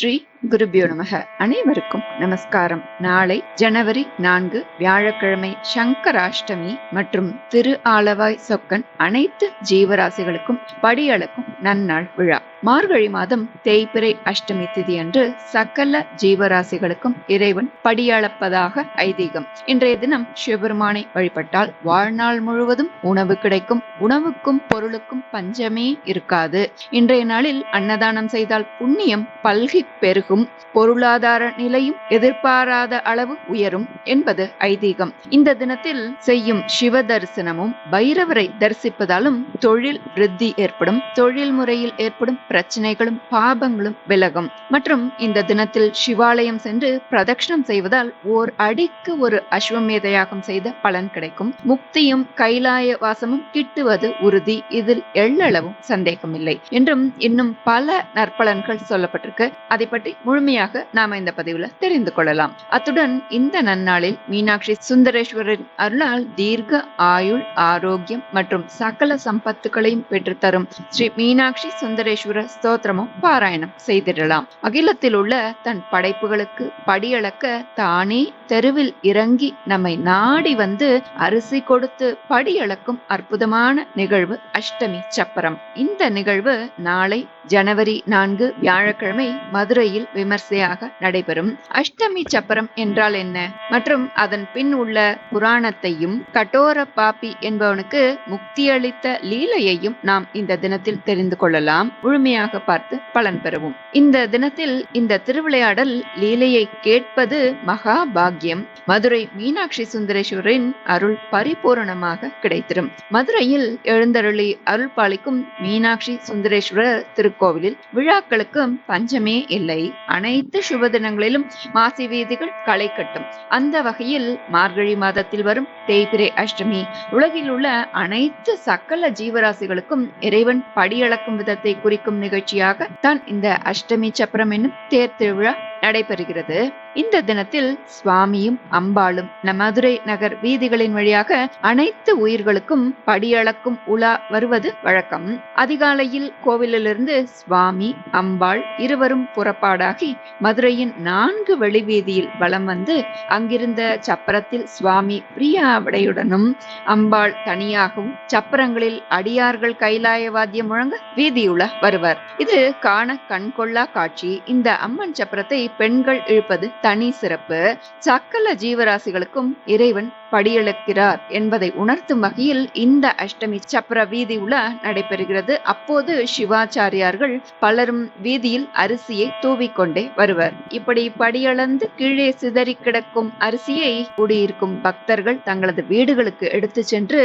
ஸ்ரீ குருபியோ நமக. அனைவருக்கும் நமஸ்காரம். நாளை ஜனவரி நான்கு வியாழக்கிழமை சங்கராஷ்டமி மற்றும் திரு ஆலவாய் சொக்கன் அனைத்து ஜீவராசிகளுக்கும் படியளக்கும் நன்னாள் விழா. மார்கழி மாதம் தேய்பிறை அஷ்டமி திதி அன்று சகல ஜீவராசிகளுக்கும் இறைவன் படியளப்பதாக ஐதீகம். இன்றைய தினம் சிவபெருமானை வழிபட்டால் வாழ்நாள் முழுவதும் உணவு கிடைக்கும். உணவுக்கும் பொருளுக்கும் பஞ்சமே இருக்காது. இன்றைய நாளில் அன்னதானம் செய்தால் புண்ணியம் பல்கி பெருகும். பொருளாதார நிலையும் எதிர்பாராத அளவு உயரும் என்பது ஐதீகம். இந்த தினத்தில் செய்யும் சிவ தரிசனமும் பைரவரை தரிசிப்பதாலும் தொழில் விருத்தி ஏற்படும். தொழில் முறையில் ஏற்படும் பிரச்சனைகளும் பாபங்களும் விலகும். மற்றும் இந்த தினத்தில் சிவாலயம் சென்று பிரதட்சணம் செய்வதால் ஓர் அடிக்கு ஒரு அஸ்வமேத யாகம் செய்த பலன் கிடைக்கும். முக்தியும் கைலாய வாசமும் கிட்டுவது உறுதி. இதில் எள்ளளவும் சந்தேகமில்லை. என்றும் இன்னும் பல நற்பலன்கள் சொல்லப்பட்டிருக்கு. அதை பற்றி முழுமையாக நாம இந்த பதிவுல தெரிந்து கொள்ளலாம். அத்துடன் இந்த நன்னாளில் மீனாட்சி சுந்தரேஸ்வரரின் அருளால் தீர்க்க ஆயுள் ஆரோக்கியம் மற்றும் சகல சம்பத்துகளையும் பெற்றுத்தரும் ஸ்ரீ மீனாட்சி சுந்தரேஸ்வரர் ஸ்தோத்திரமும் பாராயணம் செய்திடலாம். அகிலத்தில் உள்ள தன் படைப்புகளுக்கு படியளக்க தானே தெருவில் இறங்கி நம்மை நாடி வந்து அரிசி கொடுத்து படியளக்கும் அற்புதமான நிகழ்வு அஷ்டமி சப்பரம் இந்த நிகழ்வு நாளை ஜனவரி நான்கு வியாழக்கிழமை மதுரையில் விமர்சையாக நடைபெறும். அஷ்டமி சப்பரம் என்றால் என்ன? மற்றும் அதன் பின் உள்ள புராணத்தையும் கட்டோர பாப்பி என்பவனுக்கு முக்தியளித்த லீலையையும் நாம் இந்த தினத்தில் தெரிந்து கொள்ளலாம். முழுமையாக பார்த்து பலன் பெறுவோம். இந்த தினத்தில் இந்த திருவிளையாடல் லீலையை கேட்பது மகா பாக்கியம் மதுரை மீனாட்சி சுந்தரேஸ்வரின் அருள் பரிபூரணமாக கிடைத்திடும். மதுரையில் எழுந்தருளி அருள் பாலிக்கும் மீனாட்சி சுந்தரேஸ்வரர் திரு திருக்கோவிலில் விழாக்களுக்கு பஞ்சமே இல்லை. அனைத்து சுப தினங்களிலும் மாசி வீதிகள் களை கட்டும். அந்த வகையில் மார்கழி மாதத்தில் வரும் தேய்பிரை அஷ்டமி உலகில் உள்ள அனைத்து சகல ஜீவராசிகளுக்கும் இறைவன் படியளக்கும் விதத்தை குறிக்கும் நிகழ்ச்சியாக தான் இந்த அஷ்டமி சப்பரம் என்னும் தேர் திருவிழா நடைபெறுகிறது. இந்த தினத்தில் சுவாமியும் அம்பாளும் மதுரை நகர் வீதிகளின் வழியாக அனைத்து உயிர்களுக்கும் படியளக்கும் உலா வருவது வழக்கம். அதிகாலையில் கோவிலிலிருந்து சுவாமி அம்பாள் இருவரும் புறப்பாடாகி மதுரையின் நான்கு வெளிவீதியில் வலம் வந்து அங்கிருந்த சப்பரத்தில் சுவாமி பிரியாவிடையுடனும் அம்பாள் தனியாகவும் சப்பரங்களில் அடியார்கள் கைலாய வாத்தியம் முழங்க வீதியுலா வருவர். இது காண கண்கொள்ளா காட்சி. இந்த அம்மன் சப்பரத்தை பெண்கள் இழுப்பது தனி சிறப்பு. சக்கல ஜீவராசிகளுக்கும் இறைவன் படியெழுக்கிறார் என்பதை உணர்த்தும் வகையில் இந்த அஷ்டமி சப்பர வீதி உலா நடைபெறுகிறது. அப்போது சிவாச்சாரியார்கள் பலரும் வீதியில் அரிசியை தூவிக்கொண்டே வருவர். இப்படி படியளந்து கீழே சிதறி கிடக்கும் அரிசியை கூடியிருக்கும் பக்தர்கள் தங்களது வீடுகளுக்கு எடுத்து சென்று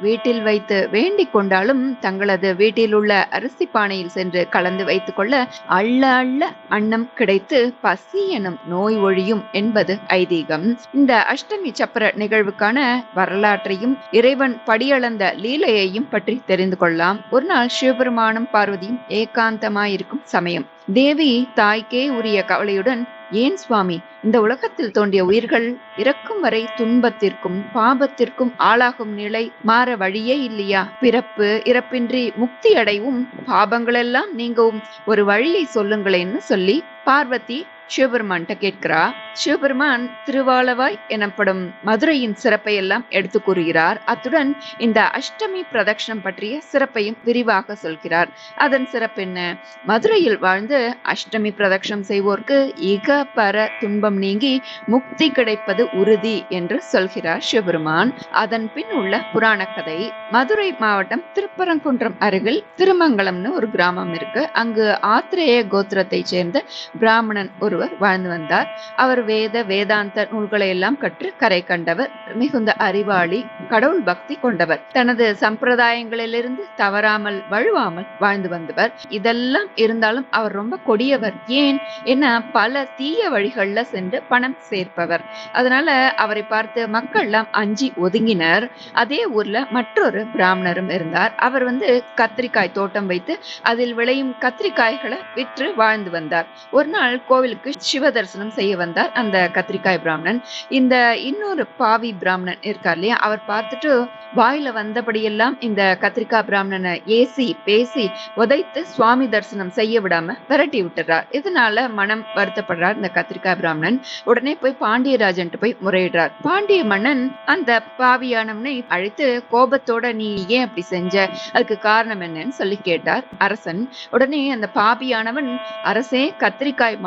வீட்டில் வைத்து வேண்டிக் கொண்டாலும் தங்களது வீட்டில் உள்ள அரிசி பானையில் சென்று கலந்து வைத்துக் கொள்ள அள்ள அள்ள அன்னம் கிடைத்து பசி எனும் நோய் ஒழியும் என்பது ஐதீகம். இந்த அஷ்டமி சப்பர நிகழ்வுக்கான வரலாற்றையும் இறைவன் படியளந்த லீலையையும் பற்றி தெரிந்து கொள்ளலாம். ஒரு நாள் சிவபெருமானும் பார்வதியும் ஏகாந்தமாயிருக்கும் சமயம். தேவி தாய்க்கே உரிய கவலையுடன் ஏன் சுவாமி? இந்த உலகத்தில் தோன்றிய உயிர்கள் இறக்கும் வரை துன்பத்திற்கும் பாபத்திற்கும் ஆளாகும் நிலை மாற வழியே இல்லையா? பிறப்பு இறப்பின்றி முக்தி அடைவும் பாபங்களெல்லாம் நீங்கவும் ஒரு வழியை சொல்லுங்களேன்னு சொல்லி பார்வதி சிவபெருமான்கிட்ட கேட்கிறா சிவபெருமான் திருவாளவாய் எனப்படும் மதுரையின் சிறப்பை எல்லாம் எடுத்து கூறுகிறார். அத்துடன் இந்த அஷ்டமி பிரதட்சணம் பற்றிய சிறப்பையும் விரிவாக சொல்கிறார். அதன் சிறப்பு என்ன? மதுரையில் வாழ்ந்து அஷ்டமி பிரதட்சணம் செய்வோர்க்கு இக பர துன்பம் நீங்கி முக்தி கிடைப்பது உறுதி என்று சொல்கிறார் சிவபெருமான். அதன் பின் உள்ள புராண கதை மதுரை மாவட்டம் திருப்பரங்குன்றம் அருகில் திருமங்கலம்னு ஒரு கிராமம் இருக்கு. அங்கு ஆத்திரேய கோத்திரத்தை சேர்ந்த பிராமணன் ஒரு ஒருவர் வாழ்ந்து வந்தார். அவர் வேத வேதாந்த நூல்களை எல்லாம் கற்று கரை கண்டவர். மிகுந்த அறிவாளி கடவுள் பக்தி கொண்டவர். தனது சம்பிரதாயங்களிலிருந்து தவறாமல் வழுவாமல் வாழ்ந்து வந்தவர். இதெல்லாம் இருந்தாலும் அவர் ரொம்ப கொடியவர். ஏன்? என பல தீய வழிகள்ல சென்று பணம் சேர்ப்பவர். அதனால அவரை பார்த்து மக்கள்லாம் அஞ்சி ஒதுங்கினர். அதே ஊர்ல மற்றொரு பிராமணரும் இருந்தார். அவர் வந்து கத்திரிக்காய் தோட்டம் வைத்து அதில் விளையும் கத்திரிக்காய்களை விற்று வாழ்ந்து வந்தார். ஒரு நாள் கோவிலுக்கு கோவிலுக்கு சிவ தரிசனம் செய்ய வந்தார் அந்த கத்திரிக்காய் பிராமணன். இந்த இன்னொரு பாவி பிராமணன் இருக்கார் இல்லையா? அவர் பார்த்துட்டு வாயில வந்தபடியெல்லாம் இந்த கத்திரிக்காய் பிராமணனை ஏசி பேசி உதைத்து சுவாமி தரிசனம் செய்ய விடாம விரட்டி விட்டுறார். இதனால மனம் வருத்தப்படுறார் இந்த கத்திரிக்காய் பிராமணன். உடனே போய் பாண்டியராஜன் போய் முறையிடுறார். பாண்டிய மன்னன் அந்த பாவியானவனை அழைத்து கோபத்தோட நீ ஏன் அப்படி செஞ்ச? அதுக்கு காரணம் என்னன்னு சொல்லி கேட்டார் அரசன். உடனே அந்த பாவியானவன் அரசே கத்திரிக்காய்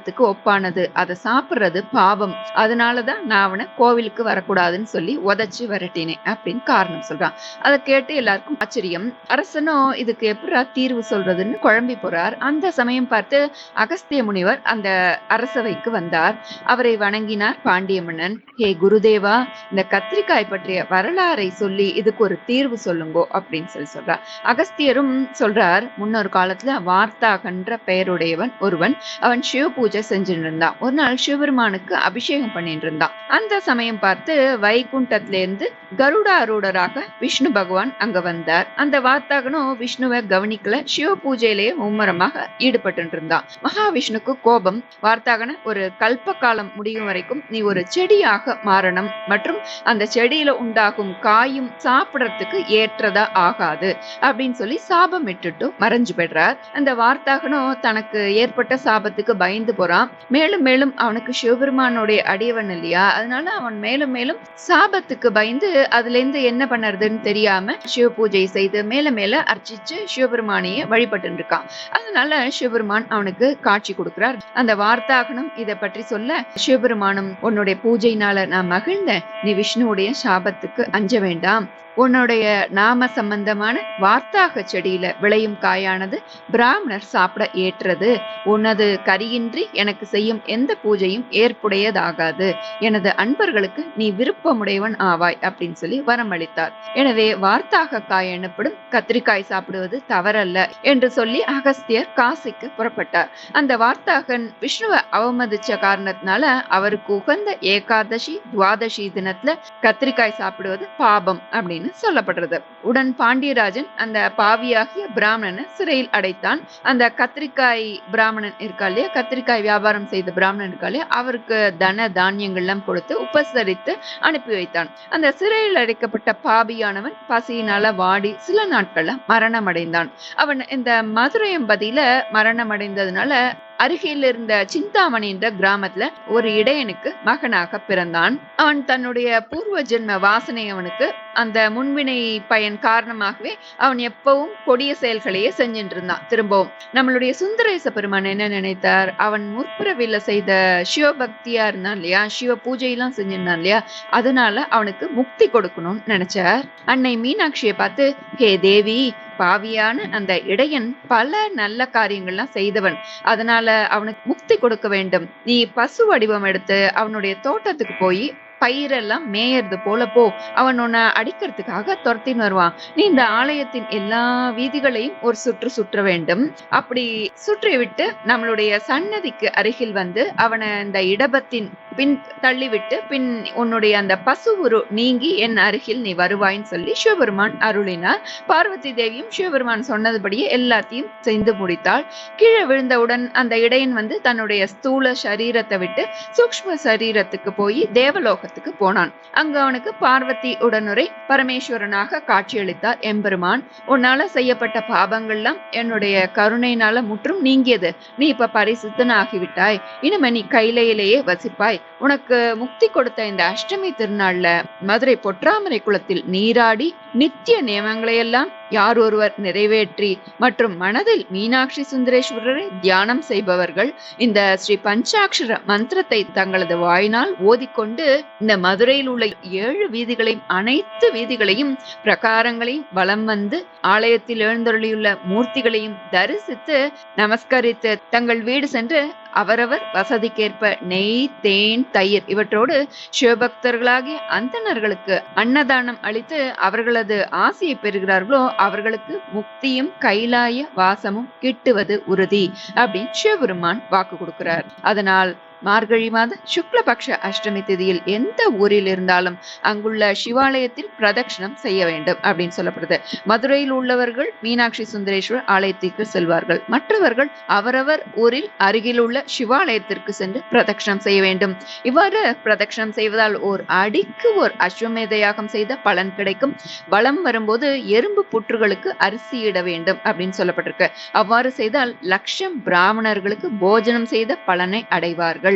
பாவத்துக்கு ஒப்பானது. அதை சாப்பிட்றது பாவம். அதனாலதான் நான் அவனை கோவிலுக்கு வரக்கூடாதுன்னு சொல்லி உதச்சி விரட்டினேன் அப்படின்னு காரணம் சொல்றான். அதை கேட்டு எல்லாருக்கும் ஆச்சரியம். அரசனும் இதுக்கு எப்படா தீர்வு சொல்றதுன்னு குழம்பி போறார். அந்த சமயம் பார்த்து அகஸ்திய முனிவர் அந்த அரசவைக்கு வந்தார். அவரை வணங்கினார் பாண்டிய மன்னன். ஹே குருதேவா இந்த கத்திரிக்காய் பற்றிய வரலாறை சொல்லி இதுக்கு ஒரு தீர்வு சொல்லுங்கோ அப்படின்னு சொல்லி சொல்றார். அகஸ்தியரும் சொல்றார் முன்னொரு காலத்துல வார்த்தாகன்ற பெயருடையவன் ஒருவன். அவன் சிவ பூஜை பூஜை செஞ்சுட்டு இருந்தான் ஒரு நாள் சிவபெருமானுக்கு அபிஷேகம் பண்ணிட்டு இருந்தான் அந்த சமயம் பார்த்து வைகுண்டத்துல இருந்து கருடாரூடராக விஷ்ணு பகவான் அங்க வந்தார். அந்த வார்த்தாகனும் விஷ்ணுவை கவனிக்கல. சிவ பூஜையிலேயே மும்மரமாக ஈடுபட்டு இருந்தான் மகாவிஷ்ணுக்கு கோபம். வார்த்தாகன ஒரு கல்ப காலம் முடியும் வரைக்கும் நீ ஒரு செடியாக மாறணும். மற்றும் அந்த செடியில உண்டாகும் காயும் சாப்பிடறதுக்கு ஏற்றதா ஆகாது அப்படின்னு சொல்லி சாபம் விட்டுட்டு மறைஞ்சு போயிடுறார். அந்த வார்த்தாகனும் தனக்கு ஏற்பட்ட சாபத்துக்கு பயந்து போறான். மேலும் மேலும் அவனுக்கு சிவபெருமானுடைய அடியவன் இல்லையா? அதனால அவன் மேலும் மேலும் சாபத்துக்கு பயந்து அதுல இருந்து என்ன பண்ணுறதுன்னு தெரியாம சிவ பூஜை செய்து மேல மேல அர்ச்சிச்சு சிவபெருமானையே வழிபட்டு இருக்கான் அதனால சிவபெருமான் அவனுக்கு காட்சி கொடுக்கிறார். அந்த வார்த்தாகனும் இதை பற்றி சொல்ல சிவபெருமானும் உன்னுடைய பூஜையினால நான் மகிழ்ந்த நீ விஷ்ணுவுடைய சாபத்துக்கு அஞ்ச வேண்டாம். உன்னுடைய நாம சம்பந்தமான வார்த்தாக செடியில விளையும் காயானது பிராமணர் சாப்பிட ஏற்றது. உனது கரியின்றி எனக்கு செய்யும் எந்த பூஜையும் ஏற்புடையதாகாது. எனது அன்பர்களுக்கு நீ விருப்பமுடையவன் ஆவாய் அப்படின்னு சொல்லி வரம் அளித்தார். எனவே வார்த்தாக காய் எனப்படும் கத்திரிக்காய் சாப்பிடுவது தவறல்ல என்று சொல்லி அகஸ்தியர் காசிக்கு புறப்பட்டார். அந்த வார்த்தாகன் விஷ்ணுவை அவமதிச்ச காரணத்தினால அவருக்கு உகந்த ஏகாதசி துவாதசி தினத்துல கத்திரிக்காய் சாப்பிடுவது பாபம் அப்படின்னு சொல்லப்படுறது. உடன் பாண்டியராஜன் அந்த பாவியாகிய பிராமணனை சிறையில் அடைத்தான். அந்த கத்திரிக்காய் பிராமணன் இருக்கா இல்லையா? கத்திரிக்காய் வியாபாரம் செய்த பிராமணன் இருக்கா இல்லையா? அவருக்கு தன தானியங்கள்லாம் கொடுத்து உபசரித்து அனுப்பி வைத்தான். அந்த சிறையில் அடைக்கப்பட்ட பாபியானவன் பசியினால வாடி சில நாட்கள்ல மரணம் அடைந்தான் அவன் இந்த மதுரையம்பதியில மரணம் அடைந்ததுனால அருகில் இருந்த சிந்தாமணி என்ற கிராமத்துல ஒரு இடையனுக்கு மகனாக பிறந்தான். அவன் தன்னுடைய பூர்வ ஜென்ம வாசனை அவனுக்கு அந்த முன்வினை பயன் காரணமாகவே அவன் எப்பவும் கொடிய செயல்களையே செஞ்சுட்டு இருந்தான் திரும்பவும் நம்மளுடைய சுந்தரேச பெருமான் என்ன நினைத்தார்? அவன் முற்பிறவில செய்த சிவபக்தியா இருந்தான் இல்லையா? சிவ பூஜையெல்லாம் செஞ்சிருந்தான் இல்லையா? அதனால அவனுக்கு முக்தி கொடுக்கணும்னு நினைச்சார். அன்னை மீனாட்சியை பார்த்து ஹே தேவி பாவியான அந்த இடையன் பல நல்ல காரியங்கள்லாம் செய்தவன். அதனால அவனுக்கு முக்தி கொடுக்க வேண்டும். நீ பசு வடிவம் எடுத்து அவனுடைய தோட்டத்துக்கு போய் பயிரெல்லாம் மேயறது போல போ. அவன் உன்னை அடிக்கிறதுக்காக துரத்தின்னு வருவான். நீ இந்த ஆலயத்தின் எல்லா வீதிகளையும் ஒரு சுற்று சுற்ற வேண்டும். அப்படி சுற்றி விட்டு நம்மளுடைய சன்னதிக்கு அருகில் வந்து அவனை இந்த இடபத்தின் பின் தள்ளிவிட்டு பின் உன்னுடைய அந்த பசு உரு நீங்கி என் அருகில் நீ வருவாயின்னு சொல்லி சிவபெருமான் அருளினார். பார்வதி தேவியும் சிவபெருமான் சொன்னதுபடியே எல்லாத்தையும் செய்து முடித்தாள். கீழே விழுந்தவுடன் அந்த இடையன் வந்து தன்னுடைய ஸ்தூல சரீரத்தை விட்டு சூக்ம சரீரத்துக்கு போய் தேவலோகத்துக்கு போனான். அங்க அவனுக்கு பார்வதி உடனுரை பரமேஸ்வரனாக காட்சியளித்தார் எம்பெருமான். உன்னால செய்யப்பட்ட பாபங்கள்லாம் என்னுடைய கருணையினால முற்றும் நீங்கியது. நீ இப்ப பரிசுத்தன் ஆகிவிட்டாய் இனிமே நீ கைலையிலேயே வசிப்பாய். உனக்கு முக்தி கொடுத்த இந்த அஷ்டமி திருநாள்ல மதுரை பொற்றாமரை குளத்தில் நீராடி நித்திய நியமங்களையெல்லாம் யார் ஒருவர் நிறைவேற்றி மற்றும் மனதில் மீனாட்சி சுந்தரேஸ்வரரை தியானம் செய்பவர்கள் இந்த ஸ்ரீ பஞ்சாட்சர மந்திரத்தை தங்களது வாயினால் ஓதிக்கொண்டு இந்த மதுரையில் உள்ள ஏழு வீதிகளையும் அனைத்து வீதிகளையும் பிரகாரங்களையும் வலம் வந்து ஆலயத்தில் எழுந்தருளியுள்ள மூர்த்திகளையும் தரிசித்து நமஸ்கரித்து தங்கள் வீடு சென்று அவரவர் வசதிக்கேற்ப நெய் தேன் தயிர் இவற்றோடு சிவபக்தர்களாகிய அந்தணர்களுக்கு அன்னதானம் அளித்து அவர்களது ஆசையை பெறுகிறார்களோ அவர்களுக்கு முக்தியும் கைலாய வாசமும் கிட்டுவது உறுதி அப்படின்னு சிவபெருமான் வாக்கு கொடுக்கிறார். அதனால் மார்கழி மாத சுக்லபக்ஷ அஷ்டமி திதியில் எந்த ஊரில் இருந்தாலும் அங்குள்ள சிவாலயத்தில் பிரதட்சிணம் செய்ய வேண்டும் அப்படின்னு சொல்லப்படுது. மதுரையில் உள்ளவர்கள் மீனாட்சி சுந்தரேஸ்வர் ஆலயத்திற்கு செல்வார்கள். மற்றவர்கள் அவரவர் ஊரில் அருகில் உள்ள சிவாலயத்திற்கு சென்று பிரதட்சிணம் செய்ய வேண்டும். இவ்வாறு பிரதட்சணம் செய்வதால் ஓர் அடிக்கு ஓர் அஸ்வமேத யாகம் செய்த பலன் கிடைக்கும். வளம் வரும்போது எறும்பு புற்றுகளுக்கு அரிசி இட வேண்டும் அப்படின்னு சொல்லப்பட்டிருக்கு. அவ்வாறு செய்தால் லட்சம் பிராமணர்களுக்கு போஜனம் செய்த பலனை அடைவார்கள்.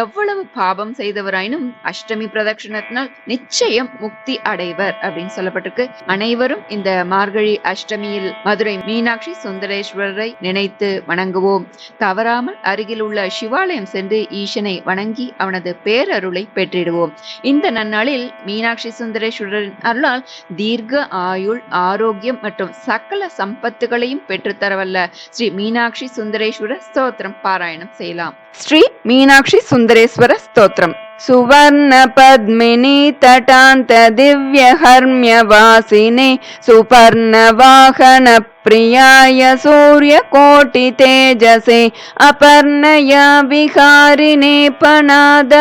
எவ்வளவு பாபம் செய்தவராயினும் அஷ்டமி பிரதட்சணத்தினால் நிச்சயம் முக்தி அடைவர் அப்படின்னு சொல்லப்பட்டிருக்கு. அனைவரும் இந்த மார்கழி அஷ்டமியில் மதுரை மீனாட்சி சுந்தரேஸ்வரரை நினைத்து வணங்குவோம். தவறாமல் அருகில் உள்ள சிவாலயம் சென்று ஈசனை வணங்கி அவனது பேரருளை பெற்றிடுவோம். இந்த நன்னாளில் மீனாட்சி சுந்தரேஸ்வரரின் அருளால் தீர்க்க ஆயுள் ஆரோக்கியம் மற்றும் சகல சம்பத்துகளையும் பெற்றுத்தரவல்ல ஸ்ரீ மீனாட்சி சுந்தரேஸ்வரர் ஸ்தோத்திரம் பாராயணம் செய்யலாம். ஸ்ரீ மீனா மீனாட்சி சுந்தரேஸ்வர ஸ்தோத்திரம் सुवर्ण पद्मिनी तटान्त दिव्यहर्म्यवासिने सुपर्णवाहन प्रियाय सूर्यकोटितेजसे अपर्णया विहारिणे पणादरेन्द्रधारिणे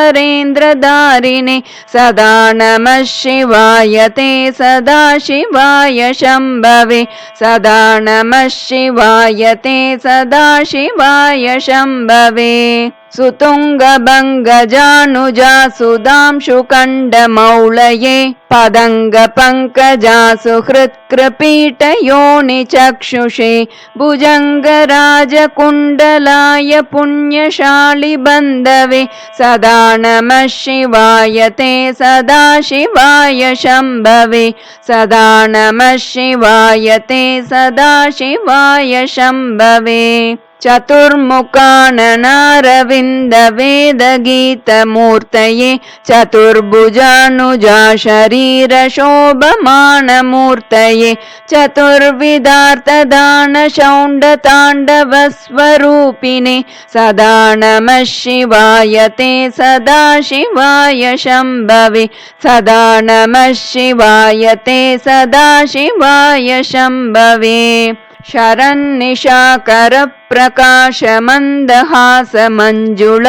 सदा नमः शिवाय ते सदा शिवाय शम्भवे सदा नमः शिवाय ते सदा शिवाय शम्भवे सुतुङ्गभङ्गजानुजा सुधांशुकण्डमौळये पदङ्गपङ्कजासु हृत्कृपीठयोनिचक्षुषे भुजङ्गराजकुण्डलाय पुण्यशालिबन्धवे सदा नमः शिवाय ते सदा शिवाय शम्भवे सदा नमः शिवाय ते सदा शिवाय शम्भवे चतुर्मुखाननारविन्दवेदगीतमूर्तये चतुर्भुजानुजा शरीरशोभमानमूर्तये चतुर्विधार्थदानशौण्डताण्डवस्वरूपिणे सदा नमः शिवाय ते सदा शिवाय शम्भवे सदा नमः शिवाय ते सदा शिवाय शम्भवे शरन्निशाकरप्रकाशमन्दहासमञ्जुळ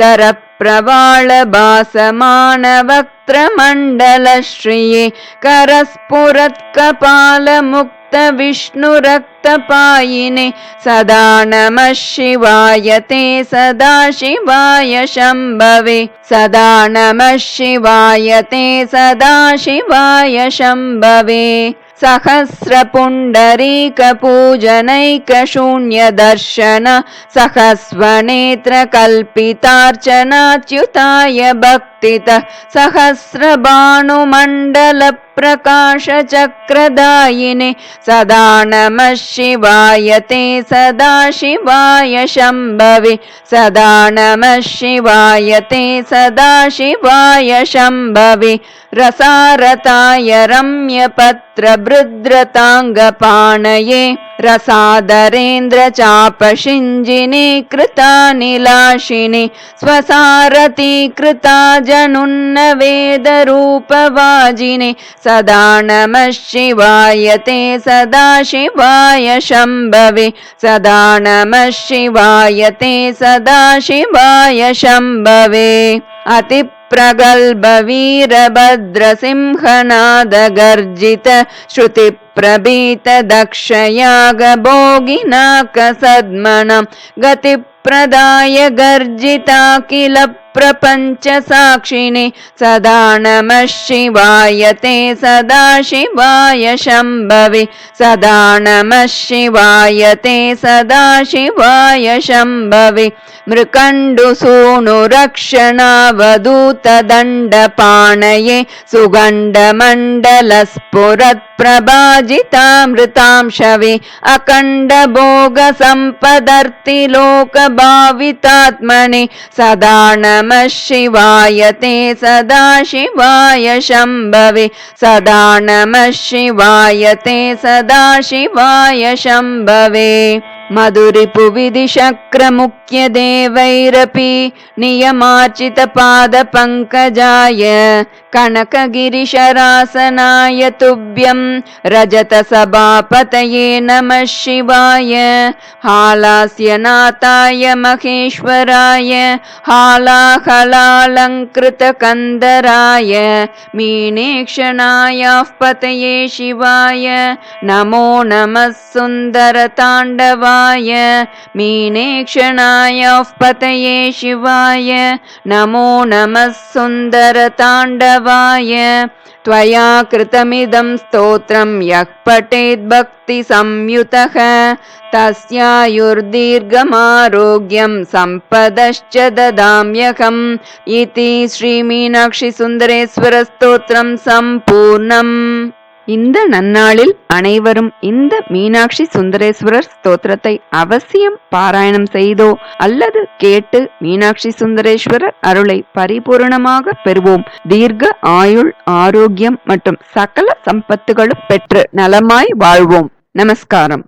दरप्रवाळभासमानवक्त्रमण्डलश्रिये करस्फुरत्कपालमुक्तविष्णुरक्तपायिने सदा नमः शिवाय ते सदा शिवाय शम्भवे सदा नमः शिवाय ते सदा शिवाय शम्भवे सहस्रपुण्डरीकपूजनैकशून्यदर्शन सहस्वनेत्रकल्पितार्चनाच्युताय भक्तितः सहस्रभानुमण्डलप्रकाशचक्रदायिने सदा नमः शिवाय ते सदा शिवाय शम्भवे। सदा नमः शिवाय ते सदा शिवाय शम्भवे। रसारताय रम्यपत्रभृद्रताङ्गपाणये रसादरेन्द्रचापशिञ्जिने कृतानिलाशिनि स्वसारथी कृता जनुन्नवेदरूपवाजिने सदा नमः शिवाय ते सदा शिवाय शम्भवे सदा नमः शिवाय ते सदा शिवाय शम्भवे। अति प्रगल्भवीरभद्रसिंहनादगर्जित श्रुतिप्रभीत दक्षयागभोगिनाकसद्मनं गतिप्रदाय गर्जिता किल प्रपञ्चसाक्षिणे सदा नमः शिवाय ते सदा शिवाय शम्भवे सदा नमः शिवाय ते सदा शिवाय शम्भवे मृकण्डुसूनुरक्षणावधूतदण्डपाणये सुगण्डमण्डलस्फुरत्प्रभाजितामृतांशवे अखण्डभोगसम्पदर्तिलोकभावितात्मने सदा नमः शिवाय ते सदा शिवाय शम्भवे सदा नमः शिवाय ते सदा शिवाय शम्भवे मधुरिपुविधिशक्रमुख्यदेवैरपि नियमार्चितपादपङ्कजाय कनकगिरिशरासनाय तुभ्यं रजतसभापतये नमः शिवाय हालास्यनाथाय महेश्वराय हालाहलालङ्कृतकन्दराय मीनेक्षणायाः पतये शिवाय नमो नमः सुन्दरताण्डवाय मीनेक्षणायाः पतये शिवाय नमो नमः सुन्दरताण्डवाय त्वया कृतमिदं स्तोत्रं यः पठेत् भक्तिसंयुतः तस्यायुर्दीर्घमारोग्यं सम्पदश्च ददाम्यहम् इति श्रीमीनाक्षिसुन्दरेश्वरस्तोत्रं सम्पूर्णम् இந்த நன்னாளில் அனைவரும் இந்த மீனாட்சி சுந்தரேஸ்வரர் ஸ்தோத்திரத்தை அவசியம் பாராயணம் செய்தோ அல்லது கேட்டு மீனாட்சி சுந்தரேஸ்வரர் அருளை பரிபூரணமாக பெறுவோம். தீர்க்க ஆயுள் ஆரோக்கியம் மற்றும் சகல சம்பத்துகளும் பெற்று நலமாய் வாழ்வோம். நமஸ்காரம்.